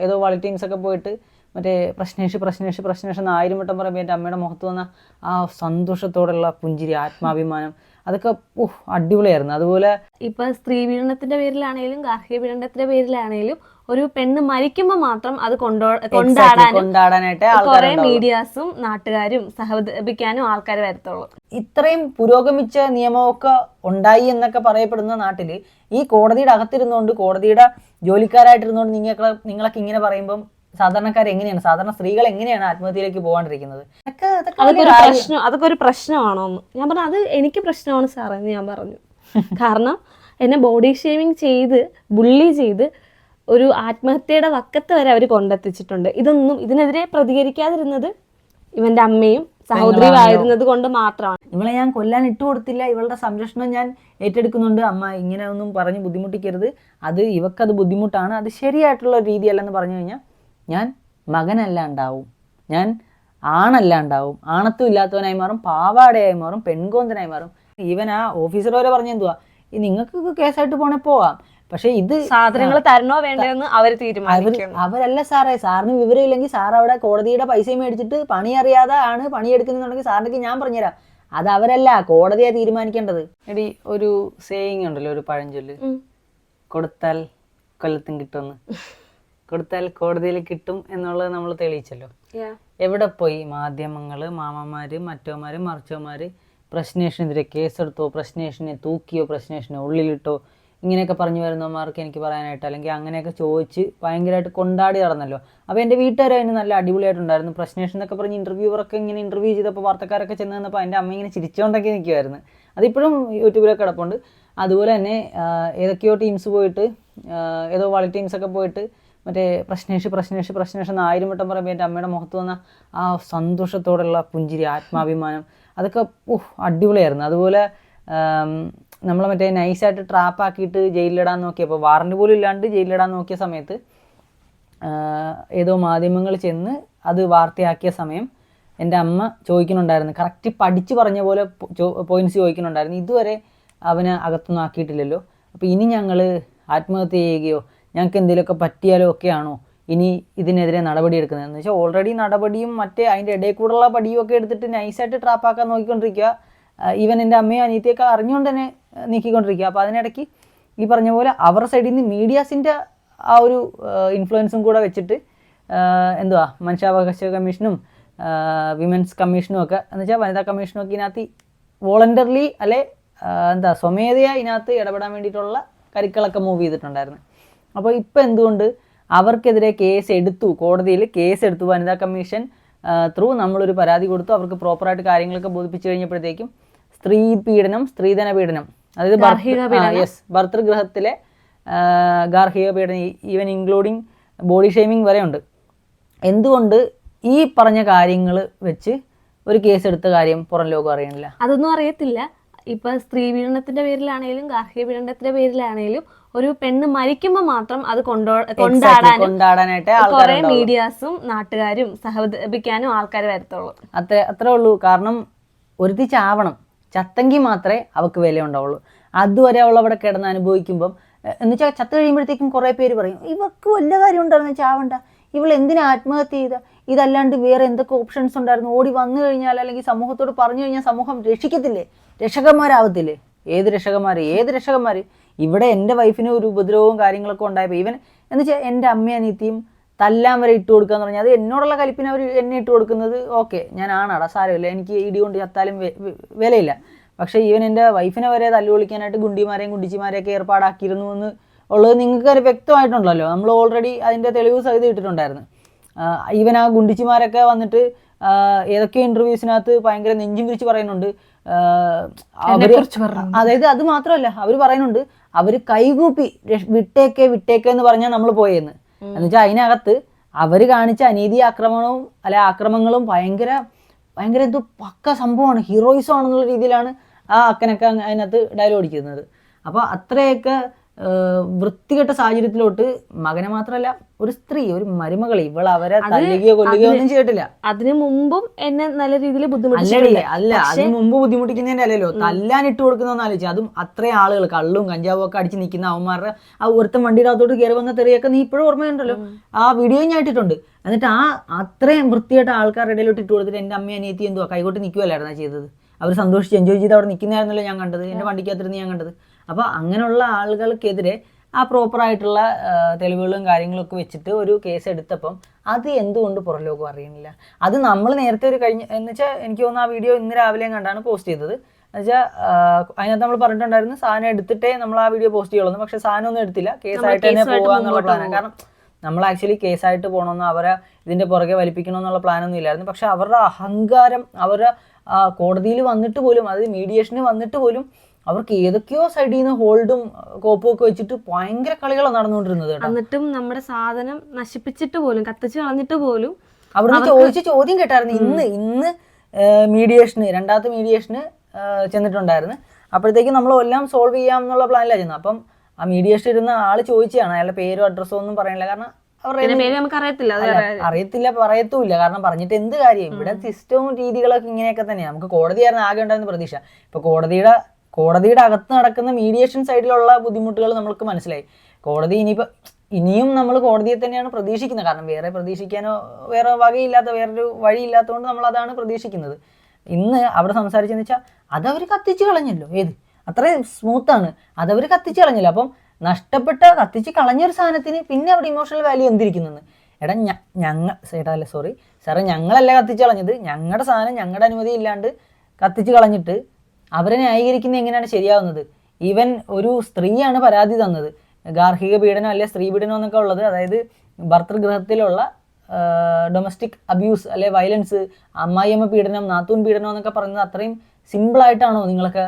ഏതോ വളി ടീംസ് ഒക്കെ പോയിട്ട് മറ്റേ പ്രശ്നേഷ് പ്രശ്നേഷ് പ്രശ്നേഷ് എന്ന് ആയിരം വട്ടം പറയുമ്പോൾ എന്റെ അമ്മയുടെ മുഖത്ത് വന്ന ആ സന്തോഷത്തോടുള്ള പുഞ്ചിരി ആത്മാഭിമാനം അതൊക്കെ അടിപൊളിയായിരുന്നു. അതുപോലെ ഇപ്പൊ സ്ത്രീ പീഡനത്തിന്റെ പേരിലാണെങ്കിലും ഗാർഹിക പീഡനത്തിന്റെ പേരിലാണെങ്കിലും ഒരു പെണ്ണ് മരിക്കുമ്പോൾ മാത്രം അത് കൊണ്ടോ കൊണ്ടാടാനും കൊണ്ടാടാനായിട്ട് കുറെ മീഡിയാസും നാട്ടുകാരും സഹതപിക്കാനും ആൾക്കാർ വരത്തുള്ളൂ. ഇത്രയും പുരോഗമിച്ച നിയമമൊക്കെ ഉണ്ടായി എന്നൊക്കെ പറയപ്പെടുന്ന നാട്ടിൽ ഈ കോടതിയുടെ അകത്തിരുന്നുകൊണ്ട് കോടതിയുടെ ജോലിക്കാരായിട്ടിരുന്നുകൊണ്ട് നിങ്ങൾക്ക് നിങ്ങളൊക്കെ ഇങ്ങനെ പറയുമ്പം സാധാരണക്കാർ എങ്ങനെയാണ്? സാധാരണ സ്ത്രീകൾ എങ്ങനെയാണ് ആത്മഹത്യയിലേക്ക് പോകാണ്ടിരിക്കുന്നത്? പ്രശ്നം അതൊക്കെ ഒരു പ്രശ്നമാണോ ഞാൻ പറഞ്ഞു അത് എനിക്ക് പ്രശ്നമാണ് സാറേ എന്ന് ഞാൻ പറഞ്ഞു. കാരണം എന്നെ ബോഡി ഷേവിങ് ചെയ്ത് ബുള്ളി ചെയ്ത് ഒരു ആത്മഹത്യയുടെ വക്കത്ത് വരെ അവർ കൊണ്ടെത്തിച്ചിട്ടുണ്ട്. ഇതൊന്നും ഇതിനെതിരെ പ്രതികരിക്കാതിരുന്നത് ഇവന്റെ അമ്മയും സഹോദരിയും ആയിരുന്നത് കൊണ്ട് മാത്രമാണ്. ഇവളെ ഞാൻ കൊല്ലാൻ ഇട്ടു കൊടുത്തില്ല ഇവളുടെ സംരക്ഷണം ഞാൻ ഏറ്റെടുക്കുന്നുണ്ട്. അമ്മ ഇങ്ങനെ ഒന്നും പറഞ്ഞ് ബുദ്ധിമുട്ടിക്കരുത്. അത് ഇവക്കത് ബുദ്ധിമുട്ടാണ്. അത് ശരിയായിട്ടുള്ള രീതിയല്ലെന്ന് പറഞ്ഞു കഴിഞ്ഞാൽ ഞാൻ മകനല്ല ഉണ്ടാവും. ഞാൻ ആണല്ല ഉണ്ടാവും. ആണത്വം ഇല്ലാത്തവനായി മാറും. പാവാടയായി മാറും. പെൺകോന്തനായി മാറും. ഈവൻ ആ ഓഫീസർ വരെ പറഞ്ഞ ഈ നിങ്ങൾക്ക് കേസായിട്ട് പോണേ പോവാം. പക്ഷെ ഇത് സാധനങ്ങൾ തരണോ വേണ്ടെന്ന് അവർ തീരുമാനിക്കും അവരല്ല സാറേ സാറിന് വിവരമില്ലെങ്കിൽ സാർ അവിടെ കോടതിയുടെ പൈസ മേടിച്ചിട്ട് പണി അറിയാതെ ആണ് പണിയെടുക്കുന്നുണ്ടെങ്കിൽ സാറിനൊക്കെ ഞാൻ പറഞ്ഞുതരാം. അത് അവരല്ല കോടതിയാ തീരുമാനിക്കേണ്ടത്. എടി ഒരു സേയിങ് ഉണ്ടല്ലോ ഒരു പഴഞ്ചൊല്ല്. കൊടുത്താൽ കൊല്ലത്തും കിട്ടുമെന്ന് കൊടുത്താൽ കോടതിയിൽ കിട്ടും എന്നുള്ളത് നമ്മൾ തെളിയിച്ചല്ലോ. എവിടെ പോയി? മാധ്യമങ്ങൾ മാമന്മാര് മറ്റോമാര് മറിച്ചോമാര് പ്രശ്നേഷനെതിരെ കേസെടുത്തോ പ്രശ്നേഷനെ തൂക്കിയോ പ്രശ്നേഷനെ ഉള്ളിലിട്ടോ ഇങ്ങനെയൊക്കെ പറഞ്ഞു വരുന്നവന്മാർക്ക് എനിക്ക് പറയാനായിട്ട് അല്ലെങ്കിൽ അങ്ങനെയൊക്കെ ചോദിച്ച് ഭയങ്കരമായിട്ട് കൊണ്ടാടി നടന്നല്ലോ. അപ്പോൾ എന്റെ വീട്ടുകാർ അതിന് നല്ല അടിപൊളിയായിട്ടുണ്ടായിരുന്നു. പ്രശ്നേഷൻ എന്നൊക്കെ പറഞ്ഞ് ഇന്റർവ്യൂവറൊക്കെ ഇങ്ങനെ ഇന്റർവ്യൂ ചെയ്തപ്പോൾ വാർത്തക്കാരൊക്കെ ചെന്ന് നിന്നപ്പോൾ എന്റെ അമ്മ ഇങ്ങനെ ചിരിച്ചുകൊണ്ടൊക്കെ നിൽക്കുമായിരുന്നു അതിപ്പോഴും യൂട്യൂബിലൊക്കെ കിടപ്പുണ്ട്. അതുപോലെ തന്നെ ഏതൊക്കെയോ ടീംസ് പോയിട്ട് ഏതോ വളി ടീംസൊക്കെ പോയിട്ട് മറ്റേ പ്രശ്നേഷ് പ്രശ്നേഷ് പ്രശ്നേഷ് എന്ന് ആയിരം വട്ടം പറയുമ്പോൾ എന്റെ അമ്മയുടെ മുഖത്ത് വന്ന ആ സന്തോഷത്തോടെയുള്ള പുഞ്ചിരി ആത്മാഭിമാനം. അതൊക്കെ ഓഹ് അടിപൊളിയായിരുന്നു. അതുപോലെ നമ്മളെ മറ്റേ നൈസായിട്ട് ട്രാപ്പാക്കിയിട്ട് ജയിലിലിടാൻ നോക്കിയപ്പോൾ വാറണ്ട് പോലും ഇല്ലാണ്ട് ജയിലിലിടാൻ നോക്കിയ സമയത്ത് ഏതോ മാധ്യമങ്ങൾ ചെന്ന് അത് വാർത്തയാക്കിയ സമയം എന്റെ അമ്മ ചോദിക്കുന്നുണ്ടായിരുന്നു. കറക്റ്റ് പഠിച്ചു പറഞ്ഞ പോലെ പോയിന്റ്സ് ചോദിക്കുന്നുണ്ടായിരുന്നു. ഇതുവരെ അവനെ അകത്തൊന്നും ആക്കിയിട്ടില്ലല്ലോ. അപ്പോൾ ഇനി ഞങ്ങൾ ആത്മഹത്യ ചെയ്യുകയോ ഞങ്ങൾക്ക് എന്തെങ്കിലുമൊക്കെ പറ്റിയാലോ ഒക്കെയാണോ ഇനി ഇതിനെതിരെ നടപടി എടുക്കുന്നത്? എന്ന് വെച്ചാൽ ഓൾറെഡി നടപടിയും മറ്റേ അതിന്റെ ഇടയിൽ കൂടെയുള്ള പടിയും ഒക്കെ എടുത്തിട്ട് നൈസായിട്ട് ട്രാപ്പാക്കാൻ നോക്കിക്കൊണ്ടിരിക്കുക ഈവൻ എന്റെ അമ്മയും അനിയത്തിയൊക്കെ അറിഞ്ഞുകൊണ്ട് തന്നെ നീക്കിക്കൊണ്ടിരിക്കുക. അപ്പോൾ അതിനിടയ്ക്ക് ഈ പറഞ്ഞ പോലെ അവരുടെ സൈഡിൽ നിന്ന് മീഡിയാസിന്റെ ആ ഒരു ഇൻഫ്ലുവൻസും കൂടെ വെച്ചിട്ട് എന്തുവാ മനുഷ്യാവകാശ കമ്മീഷനും വിമൻസ് കമ്മീഷനും ഒക്കെ എന്ന് വെച്ചാൽ വനിതാ കമ്മീഷനും ഒക്കെ ഇതിനകത്ത് വോളണ്ടർലി അല്ലെ എന്താ സ്വമേധയാ ഇതിനകത്ത് ഇടപെടാൻ വേണ്ടിയിട്ടുള്ള കരുക്കളൊക്കെ മൂവ് ചെയ്തിട്ടുണ്ടായിരുന്നു. അപ്പോൾ ഇപ്പോൾ എന്തുകൊണ്ട് അവർക്കെതിരെ കേസ് എടുത്തു കോടതിയിൽ കേസ് എടുത്തു വനിതാ കമ്മീഷൻ ത്രൂ നമ്മളൊരു പരാതി കൊടുത്തു അവർക്ക് പ്രോപ്പറായിട്ട് കാര്യങ്ങളൊക്കെ ബോധിപ്പിച്ചു കഴിഞ്ഞപ്പോഴത്തേക്കും സ്ത്രീ പീഡനം സ്ത്രീധന പീഡനം അതായത് യെസ് ഭർത്തൃഗ്രഹത്തിലെ ഗാർഹിക പീഡനം ഈവൻ ഇൻക്ലൂഡിങ് ബോഡി ഷെയ്മിങ് വരെ ഉണ്ട് എന്തുകൊണ്ട് ഈ പറഞ്ഞ കാര്യങ്ങൾ വെച്ച് ഒരു കേസ് എടുത്ത കാര്യം പുറം ലോകം അറിയണില്ല? അതൊന്നും അറിയത്തില്ല. ഇപ്പൊ സ്ത്രീ പീഡനത്തിന്റെ പേരിലാണെങ്കിലും ഗാർഹിക പീഡനത്തിന്റെ പേരിലാണെങ്കിലും ഒരു പെണ്ണ് മരിക്കുമ്പോൾ മാത്രം അത് കൊണ്ടോ കൊണ്ടാടാനും കൊണ്ടാടാനായിട്ട് കുറെ മീഡിയാസും നാട്ടുകാരും സഹപിക്കാനും ആൾക്കാർ വരത്തുള്ളൂ. അത്ര അത്രേ ഉള്ളൂ. കാരണം ഒരുത്തി ചാവണം ചത്തെങ്കിൽ മാത്രമേ അവക്ക് വില ഉണ്ടാവുള്ളൂ അതുവരെ അവൾ അവിടെ കിടന്ന് അനുഭവിക്കുമ്പം എ- എന്ന് വെച്ചാൽ ചത്ത് കഴിയുമ്പോഴത്തേക്കും കുറേ പേര് പറയും ഇവർക്ക് വല്ല കാര്യം ഉണ്ടായിരുന്നു ചാവണ്ട. ഇവൾ എന്തിനാ ആത്മഹത്യ ചെയ്ത? ഇതല്ലാണ്ട് വേറെ എന്തൊക്കെ ഓപ്ഷൻസ് ഉണ്ടായിരുന്നു? ഓടി വന്നു കഴിഞ്ഞാൽ അല്ലെങ്കിൽ സമൂഹത്തോട് പറഞ്ഞു കഴിഞ്ഞാൽ സമൂഹം രക്ഷിക്കത്തില്ലേ? രക്ഷകന്മാരാവത്തില്ലേ? ഏത് രക്ഷകന്മാർ ഏത് രക്ഷകന്മാർ ഇവിടെ എന്റെ വൈഫിന് ഒരു ഉപദ്രവവും കാര്യങ്ങളൊക്കെ ഉണ്ടായപ്പോൾ ഇവൻ എന്ന് വെച്ചാൽ എന്റെ അമ്മയനീത്തിയും തല്ലാൻ വരെ ഇട്ട് കൊടുക്കുക എന്ന് പറഞ്ഞാൽ അത് എന്നോടുള്ള കലിപ്പിന് അവർ എന്നെ ഇട്ട് കൊടുക്കുന്നത് ഓക്കെ ഞാൻ ആണാടാ സാരമില്ല. എനിക്ക് ഇടി കൊണ്ട് ചത്താലും വിലയില്ല. പക്ഷേ ഈവൻ എന്റെ വൈഫിനെ വരെ തല്ലു വിളിക്കാനായിട്ട് ഗുണ്ടിമാരെയും ഗുണ്ടിച്ചിമാരെയൊക്കെ ഏർപ്പാടാക്കിയിരുന്നു എന്ന് ഉള്ളത് നിങ്ങൾക്ക് അത് വ്യക്തമായിട്ടുണ്ടല്ലോ. നമ്മൾ ഓൾറെഡി അതിന്റെ തെളിവ് സഹിതം ഇട്ടിട്ടുണ്ടായിരുന്നു. ഈവൻ ആ ഗുണ്ടിച്ചിമാരൊക്കെ വന്നിട്ട് ഏതൊക്കെ ഇന്റർവ്യൂസിനകത്ത് ഭയങ്കര നെഞ്ചും പിരിച്ച് പറയുന്നുണ്ട്. അവർ അതായത് അത് മാത്രമല്ല അവർ പറയുന്നുണ്ട് അവർ കൈകൂപ്പി വിട്ടേക്കെ വിട്ടേക്കെ എന്ന് പറഞ്ഞാൽ നമ്മൾ പോയെന്ന്. എന്നുവെച്ചാൽ അതിനകത്ത് അവർ കാണിച്ച അനീതി ആക്രമണവും അല്ലെ ആക്രമങ്ങളും ഭയങ്കര ഭയങ്കര എന്തോ പക്ക സംഭവമാണ്. ഹീറോയിസം ആണെന്നുള്ള രീതിയിലാണ് ആ അക്കനൊക്കെ അതിനകത്ത് ഡയലോഗ് അടിക്കുന്നത് അപ്പോൾ അത്രയൊക്കെ വൃത്തികെട്ട സാഹചര്യത്തിലോട്ട് മകനെ മാത്രമല്ല ഒരു സ്ത്രീ ഒരു മരുമകൾ ഇവൾ അവരെ തല്ലുകയോ കൊല്ലുകയോ ഒന്നും ചെയ്തിട്ടില്ല. അതിനു മുമ്പും എന്നെ നല്ല രീതിയിൽ ബുദ്ധിമുട്ടില്ല അല്ല അതിന് മുമ്പ് ബുദ്ധിമുട്ടിക്കുന്നതിന്റെ അല്ലല്ലോ തല്ലാൻ ഇട്ട് കൊടുക്കുന്ന ആലോചിച്ചു അതും അത്രയും ആളുകൾ കള്ളും കഞ്ചാവും ഒക്കെ അടിച്ച് നിൽക്കുന്ന അവന്മാരുടെ ആ ഒരുത്തം വണ്ടിയുടെ അകത്തോട്ട് കയറി വന്ന തെറിയൊക്കെ നീ ഇപ്പോഴും ഓർമ്മയുണ്ടല്ലോ? ആ വീഡിയോ ഞാൻ ഇട്ടിട്ടുണ്ട്. എന്നിട്ട് ആ അത്രയും വൃത്തിയായിട്ട് ആൾക്കാരുടെ ഇടയിലോട്ട് ഇട്ട് കൊടുത്തിട്ട് എന്റെ അമ്മ അനിയത്തി എന്തുവാ കൈകോട്ട് നിൽക്കുമല്ലായിരുന്നാ ചെയ്തത്? അവർ സന്തോഷിച്ച് എൻജോയ് ചെയ്ത് അവിടെ നിൽക്കുന്നതായിരുന്നല്ലോ ഞാൻ കണ്ടത്. എന്റെ വണ്ടിക്കകത്തിരുന്ന് ഞാൻ കണ്ടത്. അപ്പോൾ അങ്ങനെയുള്ള ആളുകൾക്കെതിരെ ആ പ്രോപ്പറായിട്ടുള്ള തെളിവുകളും കാര്യങ്ങളും ഒക്കെ വെച്ചിട്ട് ഒരു കേസ് എടുത്തപ്പം അത് എന്തുകൊണ്ട് പുറലോകം അറിയുന്നില്ല? അത് നമ്മൾ നേരത്തെ ഒരു കഴിഞ്ഞ എന്ന് വെച്ചാൽ എനിക്ക് തോന്നുന്നു ആ വീഡിയോ ഇന്ന് രാവിലെയും കണ്ടാണ് പോസ്റ്റ് ചെയ്തത്. എന്നുവെച്ചാൽ അതിനകത്ത് നമ്മൾ പറഞ്ഞിട്ടുണ്ടായിരുന്നു സാധനം എടുത്തിട്ടേ നമ്മൾ ആ വീഡിയോ പോസ്റ്റ് ചെയ്യുള്ളൂ. പക്ഷെ സാധനം ഒന്നും എടുത്തില്ല. കേസായിട്ട് തന്നെ പോകുക എന്നുള്ള പ്ലാനാണ് കാരണം നമ്മൾ ആക്ച്വലി കേസായിട്ട് പോകണമെന്ന് അവരെ ഇതിന്റെ പുറകെ വലിപ്പിക്കണമെന്നുള്ള പ്ലാനൊന്നും ഇല്ലായിരുന്നു. പക്ഷെ അവരുടെ അഹങ്കാരം അവരുടെ കോടതിയിൽ വന്നിട്ട് പോലും അതായത് മീഡിയേഷന് വന്നിട്ട് പോലും അവർക്ക് ഏതൊക്കെയോ സൈഡിൽ നിന്ന് ഹോൾഡും കോപ്പും ഒക്കെ വെച്ചിട്ട് ഭയങ്കര കളികളാണ് നടന്നുകൊണ്ടിരുന്നത് എന്നിട്ടും നമ്മുടെ സാധനം നശിപ്പിച്ചിട്ട് പോലും കത്തിച്ച് കളഞ്ഞിട്ട് പോലും അവിടുന്ന് ചോദിച്ച ചോദ്യം കേട്ടായിരുന്നു. ഇന്ന് ഇന്ന് മീഡിയേഷന് രണ്ടാമത്തെ മീഡിയേഷന് ചെന്നിട്ടുണ്ടായിരുന്നു. അപ്പോഴത്തേക്കും നമ്മൾ എല്ലാം സോൾവ് ചെയ്യാം എന്നുള്ള പ്ലാനിലാണ് ചെന്നത്. അപ്പം ആ മീഡിയേഷൻ ഇരുന്ന ആൾ ചോദിച്ചതാണ്. അയാളുടെ പേരും അഡ്രസ്സോ ഒന്നും പറയണില്ല കാരണം നമുക്ക് അറിയത്തില്ല അറിയത്തില്ല പറയത്തുമില്ല കാരണം പറഞ്ഞിട്ട് എന്ത് കാര്യം? ഇവിടെ സിസ്റ്റവും രീതികളൊക്കെ ഇങ്ങനെയൊക്കെ തന്നെയാണ് നമുക്ക് കോടതിയായിരുന്നു ആകെ ഉണ്ടായിരുന്ന പ്രതീക്ഷ. ഇപ്പൊ കോടതിയുടെ കോടതിയുടെ അകത്ത് നടക്കുന്ന മീഡിയേഷൻ സൈഡിലുള്ള ബുദ്ധിമുട്ടുകൾ നമ്മൾക്ക് മനസ്സിലായി. കോടതി ഇനിയിപ്പോ ഇനിയും നമ്മൾ കോടതിയെ തന്നെയാണ് പ്രതീക്ഷിക്കുന്നത്. കാരണം വേറെ പ്രതീക്ഷിക്കാനോ വേറെ വകയില്ലാത്ത വേറൊരു വഴിയില്ലാത്തതുകൊണ്ട് നമ്മൾ അതാണ് പ്രതീക്ഷിക്കുന്നത്. ഇന്ന് അവിടെ സംസാരിച്ചെന്ന് വെച്ചാൽ അതവർ കത്തിച്ചു കളഞ്ഞല്ലോ. ഏത്? അത്രയും സ്മൂത്താണ് അതവർ കത്തിച്ചു കളഞ്ഞല്ലോ. അപ്പം നഷ്ടപ്പെട്ട കത്തിച്ച് കളഞ്ഞൊരു സാധനത്തിന് പിന്നെ അവിടെ ഇമോഷണൽ വാല്യൂ എന്തിരിക്കുന്നു എടാ ഞങ്ങൾ ചേട്ടാ അല്ല സോറി സാറേ ഞങ്ങളല്ല കത്തിച്ച് കളഞ്ഞത്? ഞങ്ങളുടെ സാധനം ഞങ്ങളുടെ അനുമതി ഇല്ലാണ്ട് കത്തിച്ച് കളഞ്ഞിട്ട് അവരെ ന്യായീകരിക്കുന്നത് എങ്ങനെയാണ് ശരിയാവുന്നത്? ഈവൻ ഒരു സ്ത്രീയാണ് പരാതി തന്നത്. ഗാർഹിക പീഡനം അല്ലെ സ്ത്രീ പീഡനം എന്നൊക്കെ ഉള്ളത്. അതായത് ഭർത്തൃഗൃഹത്തിലുള്ള ഡൊമസ്റ്റിക് അബ്യൂസ് അല്ലെ വയലൻസ് അമ്മായിയമ്മ പീഡനം നാത്തൂൻ പീഡനം എന്നൊക്കെ പറയുന്നത് അത്രയും സിമ്പിളായിട്ടാണോ നിങ്ങളൊക്കെ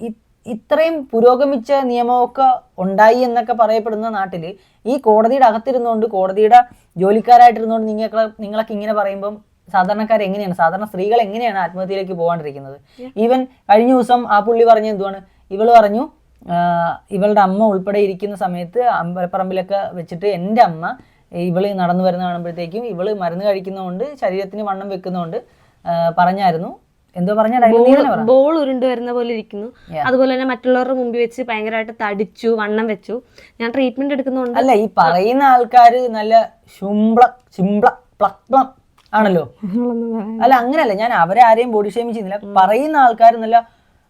ഇ- ഇത്രയും പുരോഗമിച്ച നിയമമൊക്കെ ഉണ്ടായി എന്നൊക്കെ പറയപ്പെടുന്ന നാട്ടിൽ ഈ കോടതിയുടെ അകത്തിരുന്നുകൊണ്ട് കോടതിയുടെ ജോലിക്കാരായിട്ടിരുന്നുകൊണ്ട് നിങ്ങൾക്ക് നിങ്ങളൊക്കെ ഇങ്ങനെ പറയുമ്പം സാധാരണക്കാർ എങ്ങനെയാണ്? സാധാരണ സ്ത്രീകൾ എങ്ങനെയാണ് ആത്മഹത്യയിലേക്ക് പോകാണ്ടിരിക്കുന്നത്? ഈവൻ കഴിഞ്ഞ ദിവസം ആ പുള്ളി പറഞ്ഞ എന്തുവാണ്? ഇവൾ പറഞ്ഞു ഇവളുടെ അമ്മ ഉൾപ്പെടെ ഇരിക്കുന്ന സമയത്ത് അമ്പലപ്പറമ്പിലൊക്കെ വെച്ചിട്ട് എന്റെ അമ്മ ഇവൾ നടന്നു വരുന്ന കാണുമ്പോഴത്തേക്കും ഇവൾ മരുന്ന് കഴിക്കുന്നതുകൊണ്ട് ശരീരത്തിന് വണ്ണം വെക്കുന്നതുകൊണ്ട് പറഞ്ഞായിരുന്നു. എന്തോ പറഞ്ഞ ബോൾ ഉരുണ്ട് വരുന്ന പോലെ ഇരിക്കുന്നു. അതുപോലെ തന്നെ മറ്റുള്ളവരുടെ മുമ്പിൽ വെച്ച് ഭയങ്കരമായിട്ട് തടിച്ചു വണ്ണം വെച്ചു. ഞാൻ ട്രീറ്റ്മെന്റ് എടുക്കുന്നുണ്ട് അല്ല ഈ പറയുന്ന ആൾക്കാര് നല്ല ശുംബ്ല ആണല്ലോ. അല്ല അങ്ങനെയല്ല ഞാൻ അവരെ ആരെയും ബോഡി ഷേമിങ് ചെയ്യുന്നില്ല. പറയുന്ന ആൾക്കാർ നല്ല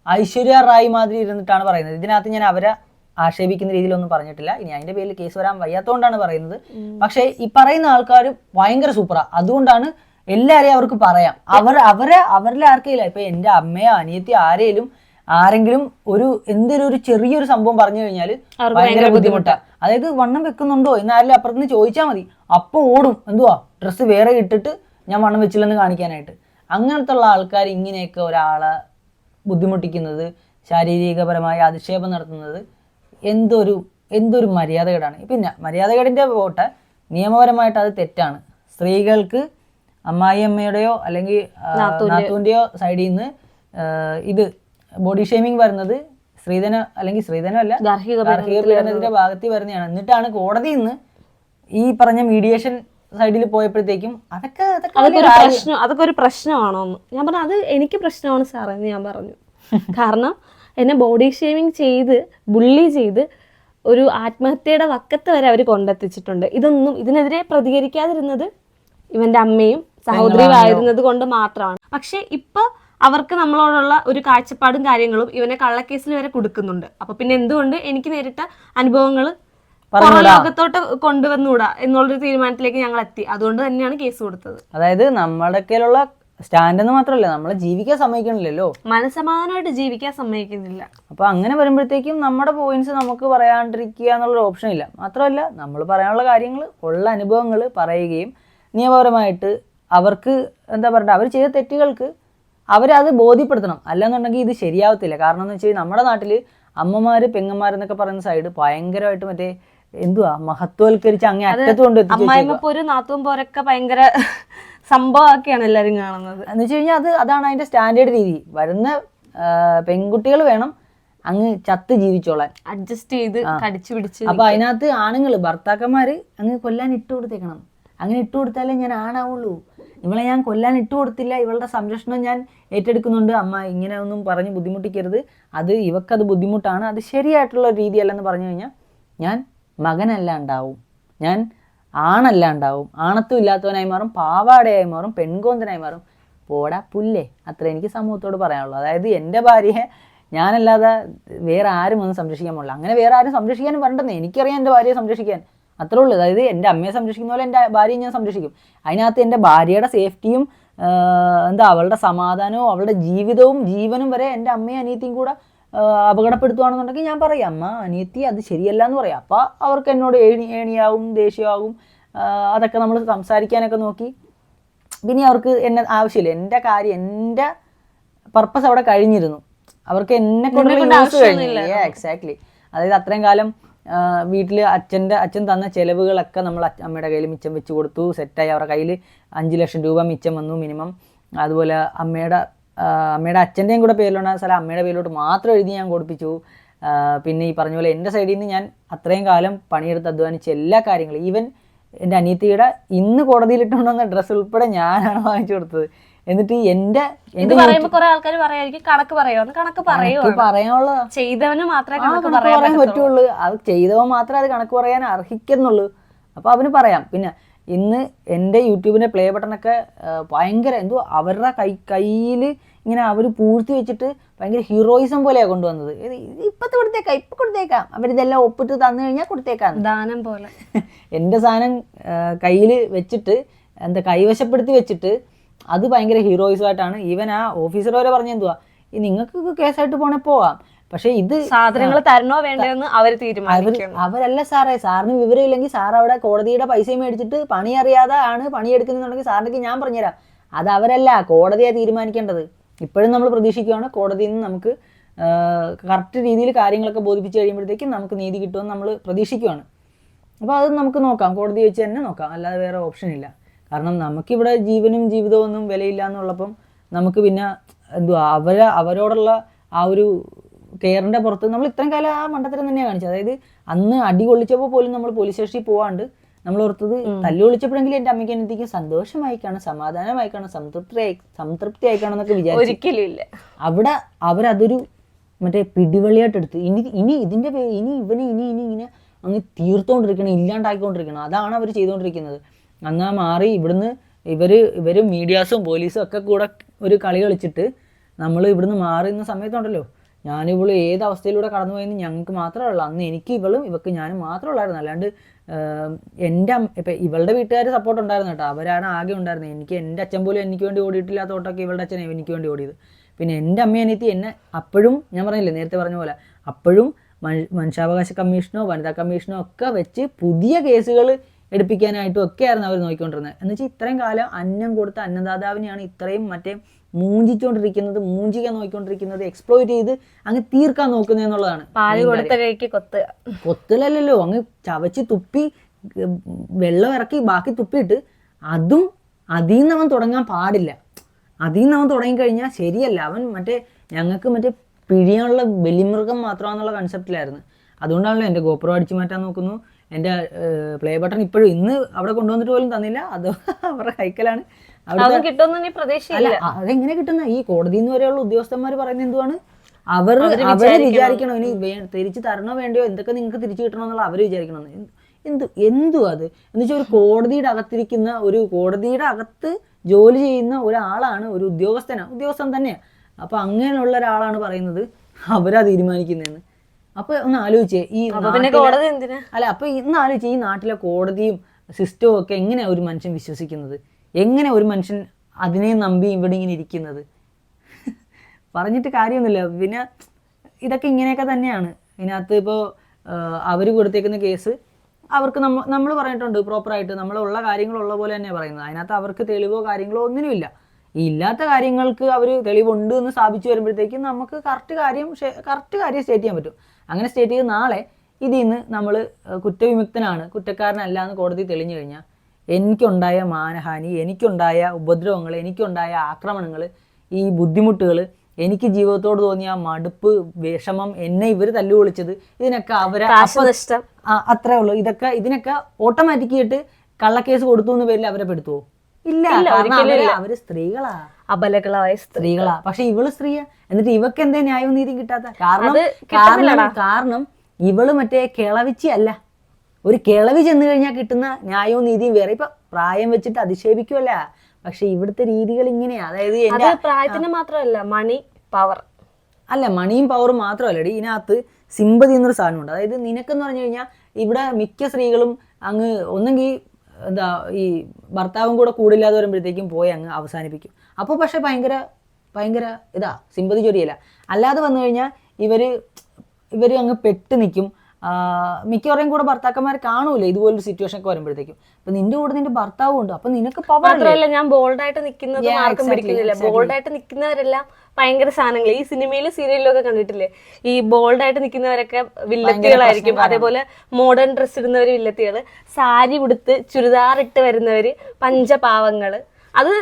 ഐശ്വര്യ റായ് മാതിരി ഇരുന്നിട്ടാണ് പറയുന്നത്. ഇതിനകത്ത് ഞാൻ അവരെ ആക്ഷേപിക്കുന്ന രീതിയിലൊന്നും പറഞ്ഞിട്ടില്ല. ഇനി അതിന്റെ പേരിൽ കേസ് വരാൻ വയ്യാത്തോണ്ടാണ് പറയുന്നത്. പക്ഷേ ഈ പറയുന്ന ആൾക്കാർ ഭയങ്കര സൂപ്പറാണ് അതുകൊണ്ടാണ് എല്ലാരെയും അവർക്ക് പറയാം. അവർ അവരെ അവരിലെ ആർക്കെയില്ല ഇപ്പൊ എന്റെ അമ്മയോ അനിയത്തി ആരെയും ആരെങ്കിലും ഒരു എന്തെങ്കിലും ഒരു ചെറിയൊരു സംഭവം പറഞ്ഞു കഴിഞ്ഞാൽ ഭയങ്കര ബുദ്ധിമുട്ടാ. അതായത് വണ്ണം വെക്കുന്നുണ്ടോ എന്ന് ആരെങ്കിലും അപ്പുറത്തുനിന്ന് ചോദിച്ചാൽ മതി. അപ്പൊ ഓടും. എന്തുവാ? ഡ്രസ്സ് വേറെ ഇട്ടിട്ട് ഞാൻ വണ്ണം വെച്ചില്ലെന്ന് കാണിക്കാനായിട്ട്. അങ്ങനത്തെ ഉള്ള ആൾക്കാർ ഇങ്ങനെയൊക്കെ ഒരാളെ ബുദ്ധിമുട്ടിക്കുന്നത് ശാരീരികപരമായി അധിക്ഷേപം നടത്തുന്നത് എന്തൊരു എന്തൊരു മര്യാദകേടാണ്. പിന്നെ മര്യാദകേടിന്റെ പോട്ടെ നിയമപരമായിട്ട് അത് തെറ്റാണ്. സ്ത്രീകൾക്ക് അമ്മായിയമ്മയുടെയോ അല്ലെങ്കിൽ നാത്തൂന്റെയോ സൈഡിൽ നിന്ന് ഇത് ബോഡി ഷേമിങ് വരുന്നത് സ്ത്രീധന അല്ലെങ്കിൽ സ്ത്രീധനമല്ല ഗാർഹിക പീഡനത്തിന്റെ ഭാഗത്തിൽ വരുന്നതാണ്. എന്നിട്ടാണ് കോടതി ഇന്ന് ഈ പറഞ്ഞ മീഡിയേഷൻ സൈഡിൽ പോയപ്പോഴത്തേക്കും അതൊക്കെ അതൊക്കെ ഒരു പ്രശ്നം അതൊക്കെ ഒരു പ്രശ്നമാണോ എന്ന്. ഞാൻ പറഞ്ഞു അത് എനിക്ക് പ്രശ്നമാണ് സാറേ എന്ന് ഞാൻ പറഞ്ഞു. കാരണം എന്നെ ബോഡി ഷേവിങ് ചെയ്ത് ബുള്ളി ചെയ്ത് ഒരു ആത്മഹത്യയുടെ വക്കത്ത് വരെ അവർ കൊണ്ടെത്തിച്ചിട്ടുണ്ട്. ഇതൊന്നും ഇതിനെതിരെ പ്രതികരിക്കാതിരുന്നത് ഇവന്റെ അമ്മയും സഹോദരിയും ആയിരുന്നത് കൊണ്ട് മാത്രമാണ്. പക്ഷെ ഇപ്പൊ അവർക്ക് നമ്മളോടുള്ള ഒരു കാഴ്ചപ്പാടും കാര്യങ്ങളും ഇവനെ കള്ളക്കേസിൽ വരെ കൊടുക്കുന്നുണ്ട്. അപ്പൊ പിന്നെ എന്തുകൊണ്ട് എനിക്ക് നേരിട്ട അനുഭവങ്ങൾ ലോകത്തോട്ട് കൊണ്ടുവന്നുകൂടാ എന്നുള്ളൊരു തീരുമാനത്തിലേക്ക് ഞങ്ങൾ എത്തി. അതുകൊണ്ട് തന്നെയാണ് കേസ് കൊടുത്തത്. അതായത് നമ്മുടെ കയ്യിലുള്ള സ്റ്റാൻഡ് എന്ന് മാത്രമല്ല നമ്മളെ ജീവിക്കാൻ സമ്മതിക്കണില്ലല്ലോ. മനസമാധാനമായിട്ട് ജീവിക്കാൻ സമ്മതിക്കുന്നില്ല. അപ്പൊ അങ്ങനെ വരുമ്പോഴത്തേക്കും നമ്മുടെ പോയിന്റ്സ് നമുക്ക് പറയാണ്ടിരിക്കുക എന്നുള്ളൊരു ഓപ്ഷൻ ഇല്ല. മാത്രമല്ല നമ്മൾ പറയാനുള്ള കാര്യങ്ങൾ ഉള്ള അനുഭവങ്ങൾ പറയുകയും നിയമപരമായിട്ട് അവർക്ക് എന്താ പറയുക അവർ ചെയ്ത തെറ്റുകൾക്ക് അവരത് ബോധ്യപ്പെടുത്തണം. അല്ലെന്നുണ്ടെങ്കിൽ ഇത് ശരിയാവത്തില്ല. കാരണം എന്ന് വെച്ച് കഴിഞ്ഞാൽ നമ്മുടെ നാട്ടിൽ അമ്മമാര് പെങ്ങന്മാരെന്നൊക്കെ പറയുന്ന സൈഡ് ഭയങ്കരമായിട്ട് മറ്റേ എന്തുവാ മഹത്വവൽക്കരിച്ച് അങ്ങേ അറ്റത്ത് കൊണ്ട് നാത്തും പോരൊക്കെ ഭയങ്കര സംഭവമാക്കിയാണ് എല്ലാവരും കാണുന്നത്. എന്ന് വെച്ച് കഴിഞ്ഞാൽ അത് അതാണ് അതിന്റെ സ്റ്റാൻഡേർഡ് രീതി. വരുന്ന പെൺകുട്ടികൾ വേണം അങ്ങ് ചത്ത് ജീവിച്ചോളാൻ. അഡ്ജസ്റ്റ് ചെയ്ത് കടിച്ചു പിടിച്ച് അപ്പൊ അതിനകത്ത് ആണുങ്ങൾ ഭർത്താക്കന്മാര് അങ്ങ് കൊല്ലാൻ ഇട്ട് കൊടുത്തേക്കണം. അങ്ങനെ ഇട്ട് കൊടുത്താലേ ഞാൻ ആണാവുള്ളൂ. ഇവളെ ഞാൻ കൊല്ലാൻ ഇട്ട് കൊടുത്തില്ല. ഇവളുടെ സംരക്ഷണം ഞാൻ ഏറ്റെടുക്കുന്നുണ്ട്. അമ്മ ഇങ്ങനെ ഒന്നും പറഞ്ഞ് ബുദ്ധിമുട്ടിക്കരുത്. അത് ഇവക്കത് ബുദ്ധിമുട്ടാണ്. അത് ശരിയായിട്ടുള്ള രീതിയല്ലെന്ന് പറഞ്ഞു കഴിഞ്ഞാൽ ഞാൻ മകനല്ല ഉണ്ടാവും. ഞാൻ ആണല്ല ഉണ്ടാവും. ആണത്വം ഇല്ലാത്തവനായി മാറും. പാവാടയായി മാറും. പെൺകോന്തനായി മാറും. പോടാ പുല്ലേ? അത്ര എനിക്ക് സമൂഹത്തോട് പറയാനുള്ളൂ. അതായത് എന്റെ ഭാര്യയെ ഞാനല്ലാതെ വേറെ ആരും ഒന്നും സംരക്ഷിക്കാൻ പാടില്ല. അങ്ങനെ വേറെ ആരും സംരക്ഷിക്കാനും വരണ്ടെന്ന്. എനിക്കറിയാം എന്റെ ഭാര്യയെ സംരക്ഷിക്കാൻ. അത്രേ ഉള്ളൂ. അതായത് എന്റെ അമ്മയെ സംരക്ഷിക്കുന്ന പോലെ എന്റെ ഭാര്യയെ ഞാൻ സംരക്ഷിക്കും. അതിനകത്ത് എന്റെ ഭാര്യയുടെ സേഫ്റ്റിയും എന്താ അവളുടെ സമാധാനവും അവളുടെ ജീവിതവും ജീവനും വരെ എന്റെ അമ്മയും അനിയത്തിയും കൂടെ അപകടപ്പെടുത്തുകയാണെന്നുണ്ടെങ്കിൽ ഞാൻ പറയും അമ്മ അനിയത്തി അത് ശരിയല്ല എന്ന് പറയാം. അപ്പോൾ അവർക്ക് എന്നോട് ഏണി ഏണിയാവും ദേഷ്യമാവും. അതൊക്കെ നമ്മൾ സംസാരിക്കാനൊക്കെ നോക്കി. പിന്നെ അവർക്ക് എന്നെ ആവശ്യമില്ല. എന്റെ കാര്യം എന്റെ പർപ്പസ് അവിടെ കഴിഞ്ഞിരുന്നു. അവർക്ക് എന്നെ കൊണ്ട് എക്സാക്ട്ലി അതായത് അത്രയും കാലം വീട്ടിൽ അച്ഛന്റെ അച്ഛൻ തന്ന ചിലവുകളൊക്കെ നമ്മൾ അമ്മയുടെ കയ്യിൽ മിച്ചം വെച്ച് കൊടുത്തു. സെറ്റായി അവരുടെ കയ്യിൽ അഞ്ച് ലക്ഷം രൂപ മിച്ചം വന്നു മിനിമം അതുപോലെ അമ്മയുടെ അമ്മയുടെ അച്ഛന്റെയും കൂടെ പേരിലുള്ള സ്ഥലം അമ്മയുടെ പേരിലോട്ട് മാത്രം എഴുതി ഞാൻ കൊടുപ്പിച്ചു. പിന്നെ ഈ പറഞ്ഞ പോലെ എന്റെ സൈഡിൽ നിന്ന് ഞാൻ അത്രയും കാലം പണിയെടുത്ത് അധ്വാനിച്ച എല്ലാ കാര്യങ്ങളും ഈവൻ എന്റെ അനിയത്തിയുടെ ഇന്ന് കോടതിയിലിട്ടുകൊണ്ടുവന്ന ഡ്രസ്സ് ഉൾപ്പെടെ ഞാനാണ് വാങ്ങിച്ചു കൊടുത്തത്. എന്നിട്ട് എന്റെ ഇത് പറയുമ്പോ കുറെ ആൾക്കാർ പറയായിരിക്കും കണക്ക് പറയുമെന്ന് കണക്ക് പറയുമോ പറയാനുള്ള ചെയ്തവന് മാത്രമേ കണക്ക് പറയാൻ പറ്റുള്ളൂ. അത് ചെയ്തവൻ മാത്രമേ അത് കണക്ക് പറയാൻ അർഹിക്കുന്നുള്ളൂ. അപ്പൊ അവന് പറയാം. പിന്നെ ഇന്ന് എന്റെ യൂട്യൂബിന്റെ പ്ലേ ബട്ടണൊക്കെ ഒക്കെ ഭയങ്കര എന്തോ അവരുടെ കൈ കയ്യിൽ ഇങ്ങനെ അവർ പൂഴ്ത്തി വെച്ചിട്ട് ഭയങ്കര ഹീറോയിസം പോലെയാണ് കൊണ്ടുവന്നത്. ഇത് ഇപ്പത്തെ കൊടുത്തേക്കാം ഇപ്പം കൊടുത്തേക്കാം. അവരിതെല്ലാം ഒപ്പിട്ട് തന്നു കഴിഞ്ഞാൽ കൊടുത്തേക്കാം. ദാനം പോലെ. എന്റെ സാധനം കയ്യിൽ വെച്ചിട്ട് എന്താ കൈവശപ്പെടുത്തി വെച്ചിട്ട് അത് ഭയങ്കര ഹീറോയിസം ആയിട്ടാണ്. ഈവൻ ആ ഓഫീസർ വരെ പറഞ്ഞെന്തുവാ നിങ്ങൾക്ക് കേസായിട്ട് പോണേ പോവാം. പക്ഷേ ഇത് സാധനങ്ങൾ തരണോ വേണ്ടെന്ന് അവർ തീരുമാനിക്കും അവരല്ല സാറേ. സാറിന് വിവരമില്ലെങ്കിൽ സാർ അവിടെ കോടതിയുടെ പൈസയും മേടിച്ചിട്ട് പണി അറിയാതെ ആണ് പണിയെടുക്കുന്നുണ്ടെങ്കിൽ സാറിനൊക്കെ ഞാൻ പറഞ്ഞുതരാം. അത് അവരല്ല കോടതിയാണ് തീരുമാനിക്കേണ്ടത്. ഇപ്പോഴും നമ്മൾ പ്രതീക്ഷിക്കുകയാണ് കോടതിയിൽ നിന്ന് നമുക്ക് കറക്റ്റ് രീതിയിൽ കാര്യങ്ങളൊക്കെ ബോധിപ്പിച്ച് കഴിയുമ്പോഴത്തേക്കും നമുക്ക് നീതി കിട്ടുമെന്ന് നമ്മൾ പ്രതീക്ഷിക്കുകയാണ്. അപ്പോൾ അത് നമുക്ക് നോക്കാം. കോടതി വെച്ച് തന്നെ നോക്കാം. അല്ലാതെ വേറെ ഓപ്ഷൻ ഇല്ല. കാരണം നമുക്കിവിടെ ജീവനും ജീവിതവും ഒന്നും വിലയില്ല എന്നുള്ളപ്പം നമുക്ക് പിന്നെ എന്തുവാ അവരെ അവരോടുള്ള ആ ഒരു കെയറിന്റെ പുറത്ത് നമ്മൾ ഇത്രയും കാലം ആ മണ്ടത്തരം തന്നെയാണ് കാണിച്ചത്. അതായത് അന്ന് അടി കൊള്ളിച്ചപ്പോൾ പോലും നമ്മൾ പോലീസ് സ്റ്റേഷനിൽ പോവാണ്ട് നമ്മൾ ഓർത്തത് തല്ലു വിളിച്ചപ്പോഴെങ്കിലും എന്റെ അമ്മയ്ക്ക് എനിക്ക് സന്തോഷമായി കാണും സമാധാനമായി കാണും സംതൃപ്തി ആയി കാണും എന്നൊക്കെ വിചാരിച്ചു ഒരിക്കലും ഇല്ല. അവിടെ അവരതൊരു മറ്റേ പിടിവളിയായിട്ട് എടുത്ത് ഇനി ഇനി ഇതിന്റെ ഇനി ഇവനെ ഇനി ഇനി ഇങ്ങനെ അങ്ങ് തീർത്തുകൊണ്ടിരിക്കണം ഇല്ലാണ്ടാക്കിക്കൊണ്ടിരിക്കണം. അതാണ് അവർ ചെയ്തുകൊണ്ടിരിക്കുന്നത് അന്നാ മാറി ഇവിടുന്ന് ഇവർ ഇവർ മീഡിയാസും പോലീസും ഒക്കെ കൂടെ ഒരു കളി കളിച്ചിട്ട് നമ്മൾ ഇവിടുന്ന് മാറുന്ന സമയത്തുണ്ടല്ലോ. ഞാനിവൾ ഏത് അവസ്ഥയിലൂടെ കടന്നു പോയെന്ന് ഞങ്ങൾക്ക് മാത്രമേ ഉള്ളൂ അന്ന് എനിക്ക് ഇവളും ഇവക്ക് ഞാനും മാത്രമേ ഉള്ളായിരുന്നു. അല്ലാണ്ട് എന്റെ ഇപ്പം ഇവളുടെ വീട്ടുകാർ സപ്പോർട്ട് ഉണ്ടായിരുന്നു കേട്ടോ. അവരാണ് ആകെ ഉണ്ടായിരുന്നത്. എനിക്ക് എന്റെ അച്ഛൻ പോലും എനിക്ക് വേണ്ടി ഓടിയിട്ടില്ലാത്തോട്ടൊക്കെ ഇവളുടെ അച്ഛൻ എനിക്ക് വേണ്ടി ഓടിയത്. പിന്നെ എന്റെ അമ്മ അനിയത്തി എന്നെ അപ്പോഴും ഞാൻ പറഞ്ഞില്ലേ നേരത്തെ പറഞ്ഞ പോലെ അപ്പോഴും മനുഷ്യ- മനുഷ്യാവകാശ കമ്മീഷനോ വനിതാ കമ്മീഷനോ ഒക്കെ വെച്ച് പുതിയ കേസുകൾ എടുപ്പിക്കാനായിട്ടും ഒക്കെയായിരുന്നു അവർ നോക്കിക്കൊണ്ടിരുന്നത്. എന്ന് വെച്ചാൽ ഇത്രയും കാലം അന്നം കൊടുത്ത അന്നദാതാവിനെയാണ് ഇത്രയും മറ്റേ മൂഞ്ചിച്ചുകൊണ്ടിരിക്കുന്നത് മൂഞ്ചിക്കാൻ നോക്കിക്കൊണ്ടിരിക്കുന്നത് എക്സ്പ്ലോയിറ്റ് ചെയ്ത് അങ്ങ് തീർക്കാൻ നോക്കുന്നത് എന്നുള്ളതാണ് പാൽ കൊടുത്ത അങ്ങ് ചവച്ച് തുപ്പി വെള്ളം ഇറക്കി ബാക്കി തുപ്പിയിട്ട് അതും അതിൽ നിന്ന് അവൻ തുടങ്ങാൻ പാടില്ല. അതിൽ നിന്ന് അവൻ തുടങ്ങിക്കഴിഞ്ഞാൽ ശരിയല്ല. അവൻ മറ്റേ ഞങ്ങൾക്ക് മറ്റേ പിഴിയാനുള്ള ബലിമൃഗം മാത്രമാണെന്നുള്ള കൺസെപ്റ്റിലായിരുന്നു അതുകൊണ്ടാണല്ലോ എന്റെ ഗോപ്രോ അടിച്ചു മാറ്റാൻ നോക്കുന്നു. എന്റെ പ്ലേ ബട്ടൺ ഇപ്പോഴും ഇന്ന് അവിടെ കൊണ്ടുവന്നിട്ട് പോലും തന്നില്ല. അത് അവരുടെ കൈക്കലാണ്. അല്ല അതെങ്ങനെ കിട്ടുന്ന? ഈ കോടതിയിൽ നിന്ന് വരെയുള്ള ഉദ്യോഗസ്ഥന്മാർ പറയുന്നത് എന്തുവാണ്? അവർ അവർ വിചാരിക്കണം. ഇനി തിരിച്ചു തരണോ വേണ്ടയോ? എന്തൊക്കെ നിങ്ങൾക്ക് തിരിച്ചു കിട്ടണോ എന്നുള്ള അവർ വിചാരിക്കണം. എന്തു എന്ത് എന്തു അത്? എന്ന് വെച്ചാൽ ഒരു കോടതിയുടെ അകത്തിരിക്കുന്ന ഒരു കോടതിയുടെ അകത്ത് ജോലി ചെയ്യുന്ന ഒരാളാണ് ഒരു ഉദ്യോഗസ്ഥനാണ് ഉദ്യോഗസ്ഥൻ തന്നെയാണ് അപ്പൊ അങ്ങനെയുള്ള ഒരാളാണ് പറയുന്നത്. അവരാ തീരുമാനിക്കുന്നതെന്ന്. അപ്പൊ ഒന്ന് ആലോചിച്ചേ ഈ പിന്നെ കോടതി എന്തിനാ? അല്ല അപ്പൊ ഇന്ന് ആലോചിച്ച് ഈ നാട്ടിലെ കോടതിയും സിസ്റ്റവും ഒക്കെ എങ്ങനെ ഒരു മനുഷ്യൻ വിശ്വസിക്കുന്നത്? എങ്ങനെ ഒരു മനുഷ്യൻ അതിനെ നമ്പി ഇവിടെ ഇങ്ങനെ ഇരിക്കുന്നത്? പറഞ്ഞിട്ട് കാര്യമൊന്നുമില്ല. പിന്നെ ഇതൊക്കെ ഇങ്ങനെയൊക്കെ തന്നെയാണ്. ഇതിനകത്ത് ഇപ്പോൾ അവർ കൊടുത്തേക്കുന്ന കേസ് അവർക്ക് നമ്മൾ നമ്മൾ പറഞ്ഞിട്ടുണ്ട് പ്രോപ്പറായിട്ട് നമ്മളുള്ള കാര്യങ്ങളുള്ള പോലെ തന്നെ പറയുന്നത്. അതിനകത്ത് അവർക്ക് തെളിവോ കാര്യങ്ങളോ ഒന്നിനുമില്ല. ഈ ഇല്ലാത്ത കാര്യങ്ങൾക്ക് അവർ തെളിവുണ്ട് എന്ന് സ്ഥാപിച്ചു വരുമ്പോഴത്തേക്കും നമുക്ക് കറക്റ്റ് കാര്യം കറക്റ്റ് കാര്യം സ്റ്റേറ്റ് ചെയ്യാൻ പറ്റും. അങ്ങനെ സ്റ്റേറ്റ് ചെയ്ത് നാളെ ഇതിൽ നിന്ന് നമ്മൾ കുറ്റവിമുക്തനാണ് കുറ്റക്കാരനല്ല എന്ന് കോടതി തെളിഞ്ഞു കഴിഞ്ഞാൽ എനിക്കുണ്ടായ മാനഹാനി എനിക്കുണ്ടായ ഉപദ്രവങ്ങൾ എനിക്കുണ്ടായ ആക്രമണങ്ങൾ ഈ ബുദ്ധിമുട്ടുകൾ എനിക്ക് ജീവിതത്തോട് തോന്നിയ മടുപ്പ് വിഷമം എന്നെ ഇവർ തല്ലു വിളിച്ചത് ഇതിനൊക്കെ അവരെ അത്രേ ഉള്ളൂ. ഇതൊക്കെ ഇതിനൊക്കെ ഓട്ടോമാറ്റിക്കായിട്ട് കള്ളക്കേസ് കൊടുത്തു എന്ന് പേരിൽ അവരെ പെടുത്തുവോ? ഇല്ല അവർ സ്ത്രീകളാ. അബലകളായ സ്ത്രീകളാ. പക്ഷെ ഇവൾ സ്ത്രീയാ എന്നിട്ട് ഇവക്ക് എന്തേ ന്യായവും നീതി കിട്ടാത്ത? കാരണം കാരണം കാരണം ഇവൾ മറ്റേ കിളവിച്ചി അല്ല. ഒരു കിളവി ചെന്ന് കഴിഞ്ഞാൽ കിട്ടുന്ന ന്യായവും നീതിയും വേറെ. ഇപ്പൊ പ്രായം വെച്ചിട്ട് അധിക്ഷേപിക്കുമല്ല പക്ഷെ ഇവിടുത്തെ രീതികൾ ഇങ്ങനെയാ. അതായത് പ്രായത്തിന് മാത്രമല്ല മണി പവർ. അല്ല മണിയും പവറും മാത്രമല്ല. ഇതിനകത്ത് സിമ്പതി എന്നൊരു സാധനമുണ്ട്. അതായത് നിനക്കെന്ന് പറഞ്ഞു കഴിഞ്ഞാൽ ഇവിടെ മിക്ക സ്ത്രീകളും അങ്ങ് ഒന്നെങ്കിൽ എന്താ ഈ ഭർത്താവും കൂടെ കൂടില്ലാതെ വരുമ്പോഴത്തേക്കും പോയി അങ്ങ് അവസാനിപ്പിക്കും. അപ്പോൾ പക്ഷേ ഭയങ്കര ഭയങ്കര ഇതാ സിമ്പതി ചൊരിയല്ല അല്ലാതെ വന്നു കഴിഞ്ഞാൽ ഇവർ ഇവർ അങ്ങ് പെട്ട് നിൽക്കും മിക്കവരെയും കൂടെ ഭർത്താക്കന്മാർ കാണൂല ഇതുപോലൊരു സിറ്റുവേഷൻ ഒക്കെ വരുമ്പോഴത്തേക്കും. അപ്പൊ നിന്റെ കൂടെ നിന്റെ ഭർത്താവും ഉണ്ട്. അപ്പൊ നിനക്ക് പവർ അല്ല? ഞാൻ ബോൾഡായിട്ട് നിൽക്കുന്നത് ആർക്കും പിടിക്കുന്നില്ല. ബോൾഡായിട്ട് നിൽക്കുന്നവരെല്ലാം ഭയങ്കര സാധനങ്ങൾ ഈ സിനിമയിലും സീരിയലിലും ഒക്കെ കണ്ടിട്ടില്ലേ? ഈ ബോൾഡായിട്ട് നിൽക്കുന്നവരൊക്കെ വില്ലത്തികളായിരിക്കും. അതേപോലെ മോഡേൺ ഡ്രസ് ഇടുന്നവർ വില്ലത്തികൾ. സാരി ഉടുത്ത് ചുരിദാർ ഇട്ട് വരുന്നവര് പഞ്ചപാവങ്ങൾ. അത്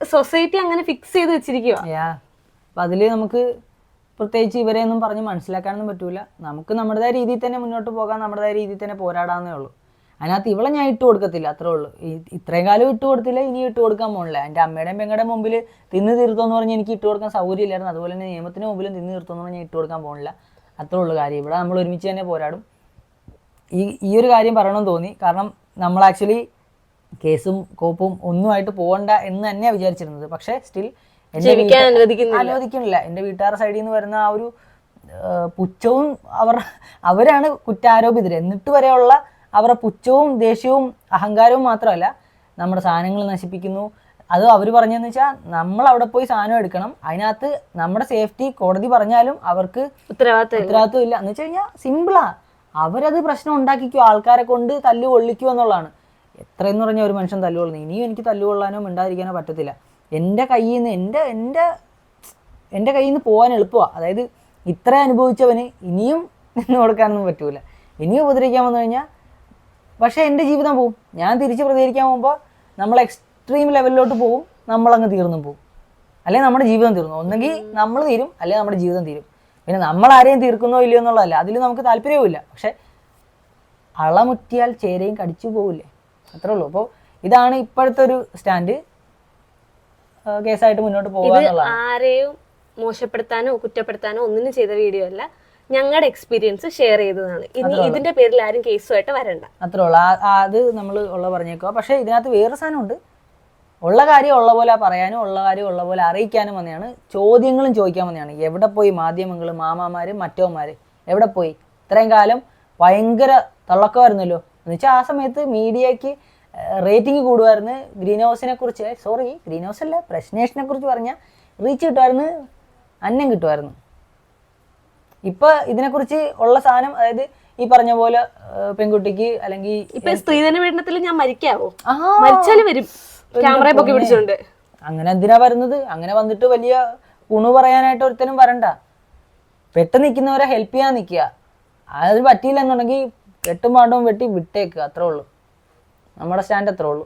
സൊസൈറ്റി അങ്ങനെ ഫിക്സ് ചെയ്ത് വെച്ചിരിക്കുക അതിൽ നമുക്ക് പ്രത്യേകിച്ച് ഇവരെ ഒന്നും പറഞ്ഞ് മനസ്സിലാക്കാനൊന്നും പറ്റൂല. നമുക്ക് നമ്മുടേതായ രീതിയിൽ തന്നെ മുന്നോട്ട് പോകാൻ നമ്മുടേതായ രീതിയിൽ തന്നെ പോരാടാന്നേ ഉള്ളൂ. അതിനകത്ത് ഇവളെ ഞാൻ ഇട്ട് കൊടുക്കത്തില്ല അത്രേ ഉള്ളൂ. ഇത്രയും കാലം ഇട്ട് കൊടുത്തില്ല ഇനി ഇട്ട് കൊടുക്കാൻ പോകണില്ല എന്റെ അമ്മയുടെയും പെങ്ങളുടെ മുമ്പിൽ തിന്ന് തീർത്തോന്ന് പറഞ്ഞ് എനിക്ക് ഇട്ട് കൊടുക്കാൻ സൗകര്യമില്ലായിരുന്നു. അതുപോലെ തന്നെ നിയമത്തിന് മുമ്പിലും തിന്ന് തീർത്തോന്ന് പറഞ്ഞ് ഇട്ട് കൊടുക്കാൻ പോകണില്ല അത്രേ ഉള്ളൂ കാര്യം. ഇവിടെ നമ്മൾ ഒരുമിച്ച് തന്നെ പോരാടും. ഈ ഈ ഒരു കാര്യം പറയണമെന്ന് തോന്നി. കാരണം നമ്മൾ ആക്ച്വലി കേസും കോപ്പും ഒന്നുമായിട്ട് പോകണ്ട എന്ന് തന്നെയാണ് വിചാരിച്ചിരുന്നത്. പക്ഷേ സ്റ്റിൽ അനുവദിക്കുന്നില്ല. എന്റെ വീട്ടുകാരുടെ സൈഡിൽ നിന്ന് വരുന്ന ആ ഒരു പുച്ഛവും അവർ അവരാണ് കുറ്റാരോപിതർ എന്നിട്ട് വരെയുള്ള അവരുടെ പുച്ഛവും ദേഷ്യവും അഹങ്കാരവും മാത്രമല്ല നമ്മുടെ സാധനങ്ങൾ നശിപ്പിക്കുന്നു. അത് അവർ പറഞ്ഞതെന്ന് വെച്ചാൽ നമ്മൾ അവിടെ പോയി സാധനം എടുക്കണം. അതിനകത്ത് നമ്മുടെ സേഫ്റ്റി കോടതി പറഞ്ഞാലും അവർക്ക് ഉത്തരവാദിത്തം ഉത്തരവാദിത്വം ഇല്ല എന്ന് വെച്ച് കഴിഞ്ഞാൽ സിമ്പിളാ. അവരത് പ്രശ്നം ഉണ്ടാക്കിക്കോ ആൾക്കാരെ കൊണ്ട് തല്ലു കൊള്ളിക്കോ എന്നുള്ളതാണ്. എത്രയെന്ന് പറഞ്ഞാൽ ഒരു മനുഷ്യൻ തല്ലു കൊള്ളുന്നത് ഇനിയും എനിക്ക് തല്ലു കൊള്ളാനോ മിണ്ടാതിരിക്കാനോ പറ്റത്തില്ല. എന്റെ കയ്യിൽ നിന്ന് എന്റെ എന്റെ എന്റെ കയ്യിൽ നിന്ന് പോകാൻ എളുപ്പമാണ് അതായത് ഇത്ര അനുഭവിച്ചവന് ഇനിയും നിന്ന് കൊടുക്കാനൊന്നും പറ്റൂല. ഇനിയും ഉപദ്രവിക്കാൻ വന്നു കഴിഞ്ഞാൽ പക്ഷേ എന്റെ ജീവിതം പോവും. ഞാൻ തിരിച്ച് പ്രതികരിക്കാൻ പോകുമ്പോൾ നമ്മൾ എക്സ്ട്രീം ലെവലിലോട്ട് പോവും നമ്മളങ്ങ് തീർന്നും പോവും. അല്ലെങ്കിൽ നമ്മുടെ ജീവിതം തീർന്നു. ഒന്നെങ്കിൽ നമ്മൾ തീരും അല്ലെങ്കിൽ നമ്മുടെ ജീവിതം തീരും. പിന്നെ നമ്മൾ ആരെയും തീർക്കുന്നോ ഇല്ലയോ എന്നുള്ളതല്ല. അതിൽ നമുക്ക് താല്പര്യവുമില്ല. പക്ഷേ അളമുറ്റിയാൽ ചേരയും കടിച്ചു പോവില്ലേ? അത്രേ ഉള്ളൂ. അപ്പോൾ ഇതാണ് ഇപ്പോഴത്തെ ഒരു സ്റ്റാൻഡ്. കേസായിട്ട് മുന്നോട്ട് പോകുക ആരെയും മോശപ്പെടുത്താനോ കുറ്റപ്പെടുത്താനോ ഒന്നിനും ചെയ്ത വീഡിയോ അല്ല. ഞങ്ങളുടെ എക്സ്പീരിയൻസ് ഷെയർ ചെയ്തതാണ്. ഇനി ഇതിന്റെ പേരിൽ ആരും കേസുമായിട്ട് വരണ്ട. അത്രേ ഉള്ളൂ. അത് നമ്മൾ ഉള്ള പറഞ്ഞേക്കുക. പക്ഷേ ഇതിനകത്ത് സാധനം ഉണ്ട് ഉള്ള കാര്യം ഉള്ള പോലെ പറയാനും ഉള്ള കാര്യം ഉള്ള പോലെ അറിയിക്കാനും വന്നെയാണ്. ചോദ്യങ്ങളും ചോദിക്കാൻ വന്നെയാണ്. എവിടെ പോയി മാധ്യമങ്ങൾ മാമാമാര് മറ്റോമാര് എവിടെ പോയി? ഇത്രയും കാലം ഭയങ്കര തള്ളക്കമായിരുന്നല്ലോ. എന്നുവെച്ചാൽ ആ സമയത്ത് മീഡിയയ്ക്ക് റേറ്റിംഗ് കൂടുമായിരുന്നു ഗ്രീൻ ഹൗസിനെ കുറിച്ച്. സോറി ഗ്രീൻ ഹൗസ് അല്ല പ്രശ്നേഷനെ കുറിച്ച് പറഞ്ഞാൽ റീച്ച് കിട്ടുമായിരുന്നു അന്നം കിട്ടുമായിരുന്നു ഇപ്പൊ ഇതിനെക്കുറിച്ച് ഉള്ള സാധനം അതായത് ഈ പറഞ്ഞ പോലെ പെൺകുട്ടിക്ക് അല്ലെങ്കിൽ ഇപ്പൊ സ്ത്രീധന പീഡനത്തിൽ ഞാൻ മരിക്കാവോ? മരിച്ചാൽ വരും. ക്യാമറ പൊക്കി പിടിച്ചോണ്ട്. അങ്ങനെ എന്തിനാ വരുന്നത്? അങ്ങനെ വന്നിട്ട് വലിയ കുണു പറയാനായിട്ട് ഒരുത്തനും വരണ്ട. പെട്ട് നിൽക്കുന്നവരെ ഹെൽപ്പ് ചെയ്യാൻ നിൽക്കുക അത് പറ്റിയില്ല എന്നുണ്ടെങ്കിൽ കെട്ടും പാണ്ടവും വെട്ടി വിട്ടേക്കുക അത്രേ ഉള്ളൂ. നമ്മുടെ സ്റ്റാൻഡ് അത്രേ ഉള്ളൂ.